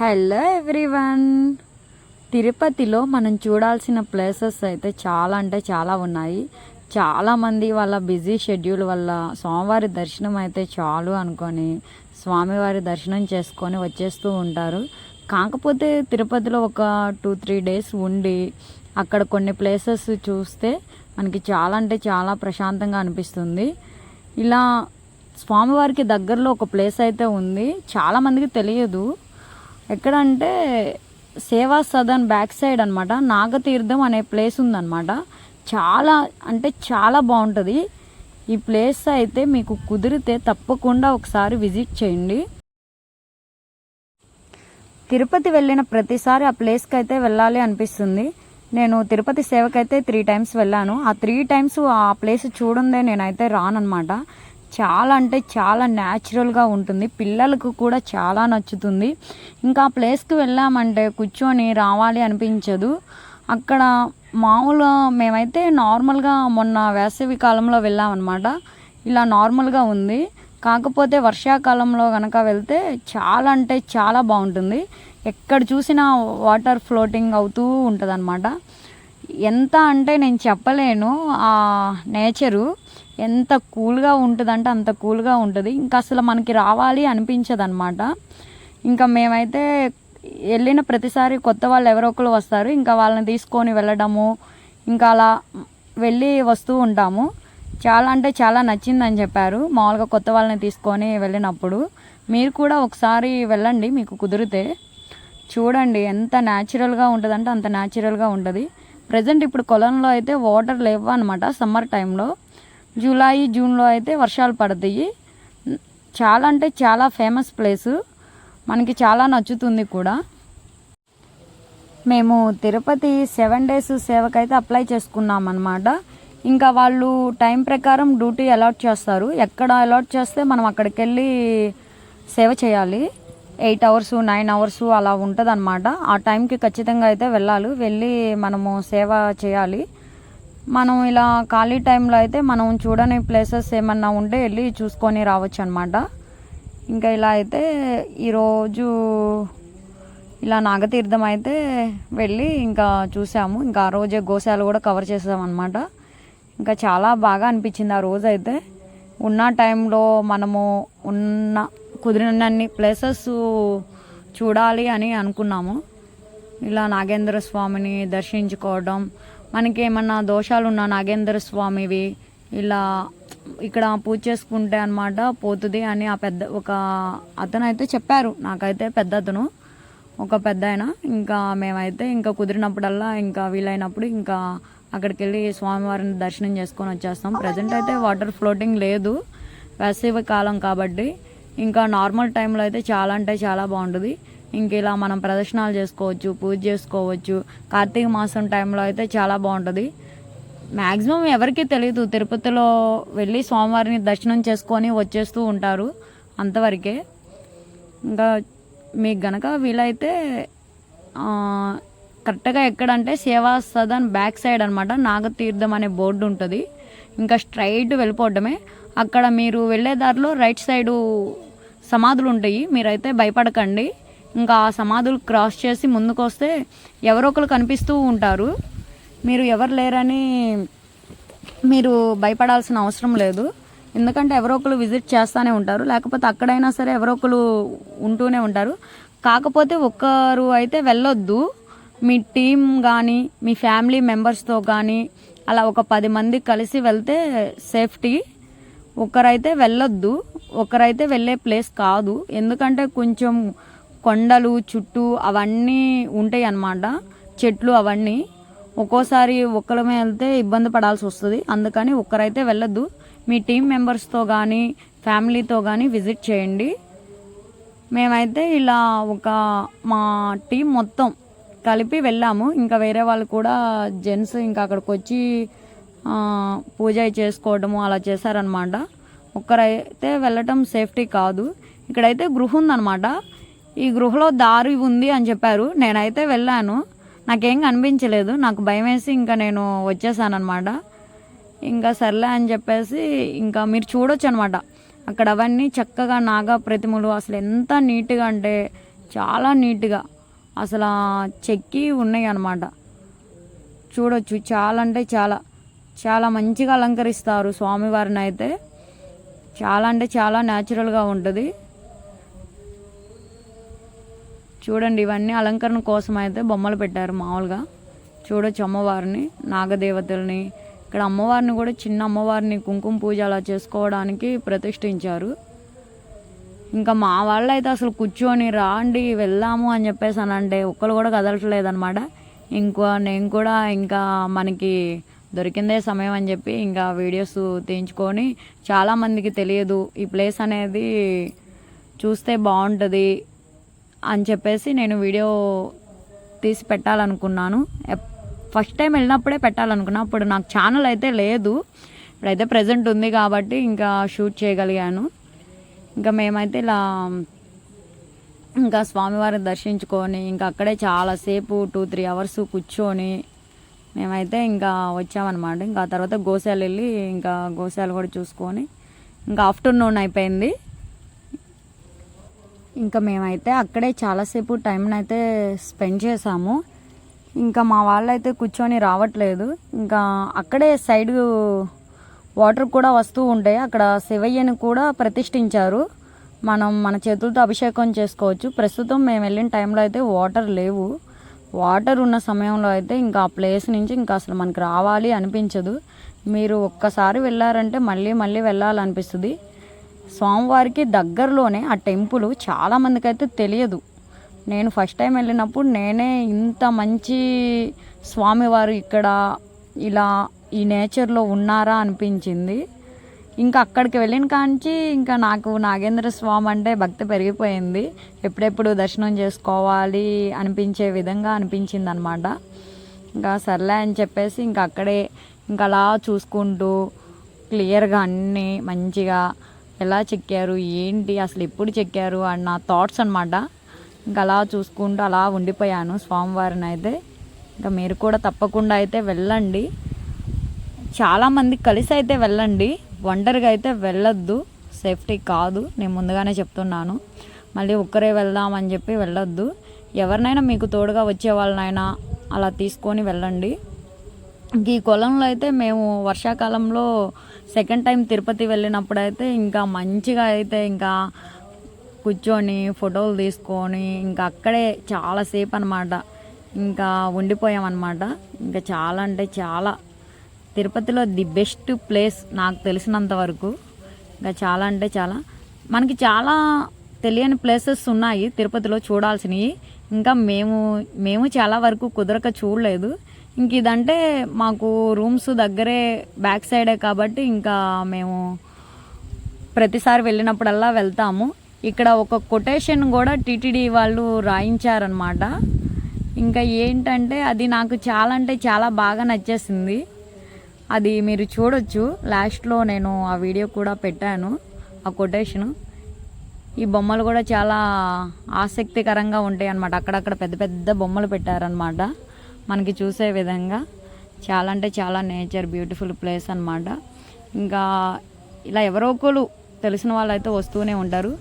Hello everyone తిరుపతిలో మనం చూడాల్సిన ప్లేసెస్ అయితే చాలా అంటే చాలా ఉన్నాయి. చాలామంది వాళ్ళ బిజీ షెడ్యూల్ వల్ల స్వామివారి దర్శనం అయితే చాలు అనుకొని స్వామివారి దర్శనం చేసుకొని వచ్చేస్తూ ఉంటారు. కాకపోతే తిరుపతిలో ఒక టూ త్రీ డేస్ ఉండి అక్కడ కొన్ని ప్లేసెస్ చూస్తే మనకి చాలా అంటే చాలా ప్రశాంతంగా అనిపిస్తుంది. ఇలా స్వామివారికి దగ్గరలో ఒక ప్లేస్ అయితే ఉంది. చాలా మందికి తెలియదు. ఎక్కడంటే సేవా సదన్ బ్యాక్ సైడ్ అనమాట నాగతీర్థం అనే ప్లేస్ ఉందన్నమాట. చాలా అంటే చాలా బాగుంటుంది. ఈ ప్లేస్ అయితే మీకు కుదిరితే తప్పకుండా ఒకసారి విజిట్ చేయండి. తిరుపతి వెళ్ళిన ప్రతిసారి ఆ ప్లేస్కి అయితే వెళ్ళాలి అనిపిస్తుంది. నేను తిరుపతి సేవకైతే త్రీ టైమ్స్ వెళ్ళాను. ఆ త్రీ టైమ్స్ ఆ ప్లేస్ చూడందే నేనైతే రానన్నమాట. చాలా అంటే చాలా న్యాచురల్గా ఉంటుంది. పిల్లలకు కూడా చాలా నచ్చుతుంది. ఇంకా ఆ ప్లేస్కి వెళ్ళామంటే కూర్చొని రావాలి అనిపించదు. అక్కడ మామూలుగా మేమైతే నార్మల్గా మొన్న వేసవి కాలంలో వెళ్ళామన్నమాట. ఇలా నార్మల్గా ఉంది. కాకపోతే వర్షాకాలంలో కనుక వెళ్తే చాలా అంటే చాలా బాగుంటుంది. ఎక్కడ చూసినా వాటర్ ఫ్లోటింగ్ అవుతూ ఉంటుంది ఎంత అంటే నేను చెప్పలేను. ఆ నేచరు ఎంత కూల్గా ఉంటుందంటే అంత కూల్గా ఉంటుంది. ఇంకా అసలు మనకి రావాలి అనిపించదు అనమాట ఇంకా మేమైతే వెళ్ళిన ప్రతిసారి కొత్త వాళ్ళు ఎవరో ఒకరు వస్తారు. ఇంకా వాళ్ళని తీసుకొని వెళ్ళడము ఇంకా అలా వెళ్ళి వస్తూ ఉంటాము. చాలా అంటే చాలా నచ్చిందని చెప్పారు. మామూలుగా కొత్త వాళ్ళని తీసుకొని వెళ్ళినప్పుడు మీరు కూడా ఒకసారి వెళ్ళండి మీకు కుదిరితే. చూడండి ఎంత న్యాచురల్గా ఉంటుందంటే అంత న్యాచురల్గా ఉంటుంది. ప్రజెంట్ ఇప్పుడు కొలంలో అయితే వాటర్ లేవు అనమాట సమ్మర్ టైంలో. జూలై జూన్లో అయితే వర్షాలు పడతాయి. చాలా అంటే చాలా ఫేమస్ ప్లేసు మనకి చాలా నచ్చుతుంది కూడా. మేము తిరుపతి సెవెన్ డేస్ సేవకైతే అప్లై చేసుకున్నాం అనమాట ఇంకా వాళ్ళు టైం ప్రకారం డ్యూటీ అలాట్ చేస్తారు. ఎక్కడ అలాట్ చేస్తే మనం అక్కడికి వెళ్ళి సేవ చేయాలి. ఎయిట్ అవర్స్ నైన్ అవర్స్ అలా ఉంటుంది అనమాట ఆ టైంకి ఖచ్చితంగా అయితే వెళ్ళాలి. వెళ్ళి మనము సేవ చేయాలి. మనం ఇలా ఖాళీ టైంలో అయితే మనం చూడని ప్లేసెస్ ఏమన్నా ఉంటే వెళ్ళి చూసుకొని రావచ్చు అనమాట ఇంకా ఇలా అయితే ఈరోజు ఇలా నాగతీర్థం అయితే వెళ్ళి ఇంకా చూసాము. ఇంకా ఆ రోజే గోశాలు కూడా కవర్ చేసామన్నమాట. ఇంకా చాలా బాగా అనిపించింది ఆ రోజు అయితే. ఉన్న టైంలో మనము ఉన్న కుదిరినన్ని ప్లేసెస్ చూడాలి అని అనుకున్నాము. ఇలా నాగేంద్ర స్వామిని దర్శించుకోవడం మనకి ఏమన్నా దోషాలు ఉన్న నాగేంద్ర స్వామివి ఇలా ఇక్కడ పూజ చేసుకుంటే అనమాట పోతుంది అని ఆ పెద్ద ఒక అతను అయితే చెప్పారు. నాకైతే పెద్ద అతను ఒక పెద్ద ఆయన. ఇంకా మేమైతే ఇంకా కుదిరినప్పుడల్లా ఇంకా వీలైనప్పుడు ఇంకా అక్కడికి వెళ్ళి స్వామివారిని దర్శనం చేసుకొని వచ్చేస్తాం. ప్రజెంట్ అయితే వాటర్ ఫ్లోటింగ్ లేదు. వేసవి కాలం కాబట్టి ఇంకా నార్మల్ టైంలో అయితే చాలా అంటే చాలా బాగుంటుంది. ఇంక ఇలా మనం ప్రదర్శనలు చేసుకోవచ్చు పూజ చేసుకోవచ్చు. కార్తీక మాసం టైంలో అయితే చాలా బాగుంటుంది. మ్యాక్సిమం ఎవరికీ తెలియదు తిరుపతిలో వెళ్ళి స్వామివారిని దర్శనం చేసుకొని వచ్చేస్తూ ఉంటారు అంతవరకే. ఇంకా మీకు గనక వీలైతే కరెక్ట్గా ఎక్కడంటే సేవా సదన్ బ్యాక్ సైడ్ అనమాట నాగతీర్థం అనే బోర్డు ఉంటుంది. ఇంకా స్ట్రైట్ వెళ్ళిపోవడమే. అక్కడ మీరు వెళ్ళే దారిలో రైట్ సైడు సమాధులు ఉంటాయి. మీరైతే భయపడకండి. ఇంకా ఆ సమాధులు క్రాస్ చేసి ముందుకు వస్తే ఎవరో ఒకరు కనిపిస్తూ ఉంటారు. మీరు ఎవరు లేరని మీరు భయపడాల్సిన అవసరం లేదు. ఎందుకంటే ఎవరో ఒకరు విజిట్ చేస్తూనే ఉంటారు. లేకపోతే అక్కడైనా సరే ఎవరో ఒకరు ఉంటూనే ఉంటారు. కాకపోతే ఒక్కరు అయితే వెళ్ళొద్దు. మీ టీం కానీ మీ ఫ్యామిలీ మెంబర్స్తో కానీ అలా ఒక పది మంది కలిసి వెళ్తే సేఫ్టీ. ఒకరైతే వెళ్ళొద్దు. ఒకరైతే వెళ్ళే ప్లేస్ కాదు. ఎందుకంటే కొంచెం కొండలు చుట్టూ అవన్నీ ఉంటాయి అన్నమాట చెట్లు అవన్నీ. ఒక్కోసారి ఒక్కరమే వెళ్తే ఇబ్బంది పడాల్సి వస్తుంది. అందుకని ఒక్కరైతే వెళ్ళొద్దు. మీ టీం మెంబర్స్తో కానీ ఫ్యామిలీతో కానీ విజిట్ చేయండి. మేమైతే ఇలా ఒక మా టీం మొత్తం కలిపి వెళ్ళాము. ఇంకా వేరే వాళ్ళు కూడా జెంట్స్ ఇంకా అక్కడికి వచ్చి పూజ చేసుకోవడము అలా చేశారనమాట ఒక్కరైతే వెళ్ళటం సేఫ్టీ కాదు. ఇక్కడైతే గృహ ఉందన్నమాట. ఈ గృహలో దారి ఉంది అని చెప్పారు. నేనైతే వెళ్ళాను. నాకేం కనిపించలేదు. నాకు భయం వేసి ఇంకా నేను వచ్చేసానమాట ఇంకా సర్లే అని చెప్పేసి ఇంకా మీరు చూడొచ్చు అనమాట అక్కడ అవన్నీ చక్కగా నాగా ప్రతిమలు అసలు ఎంత నీట్గా అంటే చాలా నీట్గా అసలు చెక్కి ఉన్నాయి అనమాట చూడొచ్చు. చాలా అంటే చాలా. చాలా మంచిగా అలంకరిస్తారు స్వామివారిని అయితే చాలా అంటే చాలా న్యాచురల్గా ఉంటుంది. చూడండి ఇవన్నీ అలంకరణ కోసం అయితే బొమ్మలు పెట్టారు మామూలుగా. చూడొచ్చు అమ్మవారిని నాగదేవతల్ని. ఇక్కడ అమ్మవారిని కూడా చిన్న అమ్మవారిని కుంకుమ పూజ అలా చేసుకోవడానికి ప్రతిష్ఠించారు. ఇంకా మా వాళ్ళు అయితే అసలు కూర్చొని రాండి వెళ్దాము అని చెప్పేసి అని అంటే ఒక్కరు కూడా కదలట్లేదన్నమాట. ఇంకో నేను కూడా ఇంకా మనకి దొరికిందే సమయం అని చెప్పి ఇంకా వీడియోస్ తీయించుకొని చాలామందికి తెలియదు. ఈ ప్లేస్ అనేది చూస్తే బాగుంటుంది అని చెప్పేసి నేను వీడియో తీసి పెట్టాలనుకున్నాను. ఫస్ట్ టైం వెళ్ళినప్పుడే పెట్టాలనుకున్నా. అప్పుడు నాకు ఛానల్ అయితే లేదు. ఇప్పుడైతే ప్రజెంట్ ఉంది కాబట్టి ఇంకా షూట్ చేయగలిగాను. ఇంకా మేమైతే ఇలా ఇంకా స్వామివారిని దర్శించుకొని ఇంకా అక్కడే చాలాసేపు టూ త్రీ అవర్స్ కూర్చొని మేమైతే ఇంకా వచ్చామన్నమాట. ఇంకా తర్వాత గోశాల వెళ్ళి ఇంకా గోశాలు కూడా చూసుకొని ఇంకా ఆఫ్టర్నూన్ అయిపోయింది. ఇంకా మేమైతే అక్కడే చాలాసేపు టైంని అయితే స్పెండ్ చేసాము. ఇంకా మా వాళ్ళైతే కూర్చొని రావట్లేదు. ఇంకా అక్కడే సైడ్ వాటర్ కూడా వస్తూ ఉంటాయి అక్కడ శివయ్యని కూడా ప్రతిష్ఠించారు. మనం మన చేతులతో అభిషేకం చేసుకోవచ్చు. ప్రస్తుతం మేము వెళ్ళిన టైంలో అయితే వాటర్ లేవు. వాటర్ ఉన్న సమయంలో అయితే ఇంకా ఆ ప్లేస్ నుంచి ఇంకా అసలు మనకి రావాలి అనిపించదు. మీరు ఒక్కసారి వెళ్ళారంటే మళ్ళీ మళ్ళీ వెళ్ళాలనిపిస్తుంది. స్వామివారికి దగ్గరలోనే ఆ టెంపుల్ చాలామందికి అయితే తెలియదు. నేను ఫస్ట్ టైం వెళ్ళినప్పుడు నేనే ఇంత మంచి స్వామివారు ఇక్కడ ఇలా ఈ నేచర్లో ఉన్నారా అనిపించింది. ఇంకా అక్కడికి వెళ్ళిన కాంచి ఇంకా నాకు నాగేంద్ర స్వామి అంటే భక్తి పెరిగిపోయింది. ఎప్పుడెప్పుడు దర్శనం చేసుకోవాలి అనిపించే విధంగా అనిపించింది అనమాట ఇంకా సర్లే అని చెప్పేసి ఇంకా అక్కడే ఇంకా అలా చూసుకుంటూ క్లియర్గా అన్నీ మంచిగా ఎలా చెక్కారు ఏంటి అసలు ఎప్పుడు చెక్కారు అన్న థాట్స్ అనమాట ఇంకా అలా చూసుకుంటూ అలా ఉండిపోయాను స్వామివారిని అయితే. ఇంకా మీరు కూడా తప్పకుండా అయితే వెళ్ళండి. చాలామంది కలిసి అయితే వెళ్ళండి. ఒంటరిగా అయితే వెళ్ళొద్దు. సేఫ్టీ కాదు. నేను ముందుగానే చెప్తున్నాను. మళ్ళీ ఒక్కరే వెళ్దాం అని చెప్పి వెళ్ళొద్దు. ఎవరినైనా మీకు తోడుగా వచ్చే వాళ్ళనైనా అలా తీసుకొని వెళ్ళండి. ఈ కొలంలో అయితే మేము వర్షాకాలంలో సెకండ్ టైం తిరుపతి వెళ్ళినప్పుడు అయితే ఇంకా మంచిగా అయితే ఇంకా కూర్చొని ఫోటోలు తీసుకొని ఇంకా అక్కడే చాలాసేపు అనమాట ఇంకా ఉండిపోయామన్నమాట ఇంకా చాలా అంటే చాలా. తిరుపతిలో ది బెస్ట్ ప్లేస్ నాకు తెలిసినంత వరకు. ఇంకా చాలా అంటే చాలా. మనకి చాలా తెలియని ప్లేసెస్ ఉన్నాయి తిరుపతిలో చూడాల్సినవి. ఇంకా మేము మేము చాలా వరకు కుదరక చూడలేదు. ఇంక ఇదంటే మాకు రూమ్స్ దగ్గరే బ్యాక్ సైడే కాబట్టి ఇంకా మేము ప్రతిసారి వెళ్ళినప్పుడల్లా వెళ్తాము. ఇక్కడ ఒక కొటేషన్ కూడా టీటీడీ వాళ్ళు రాయించారనమాట ఇంకా ఏంటంటే అది నాకు చాలా అంటే చాలా బాగా నచ్చేసింది. అది మీరు చూడొచ్చు. లాస్ట్లో నేను ఆ వీడియో కూడా పెట్టాను ఆ కొటేషను. ఈ బొమ్మలు కూడా చాలా ఆసక్తికరంగా ఉంటాయి అన్నమాట అక్కడక్కడ పెద్ద పెద్ద బొమ్మలు పెట్టారనమాట మనకి చూసే విధంగా చాలా అంటే చాలా నేచర్ బ్యూటిఫుల్ ప్లేస్ అన్నమాట. ఇంకా ఇలా ఎవరో ఒకరు తెలిసిన వాళ్ళు అయితే వస్తూనే ఉంటారు.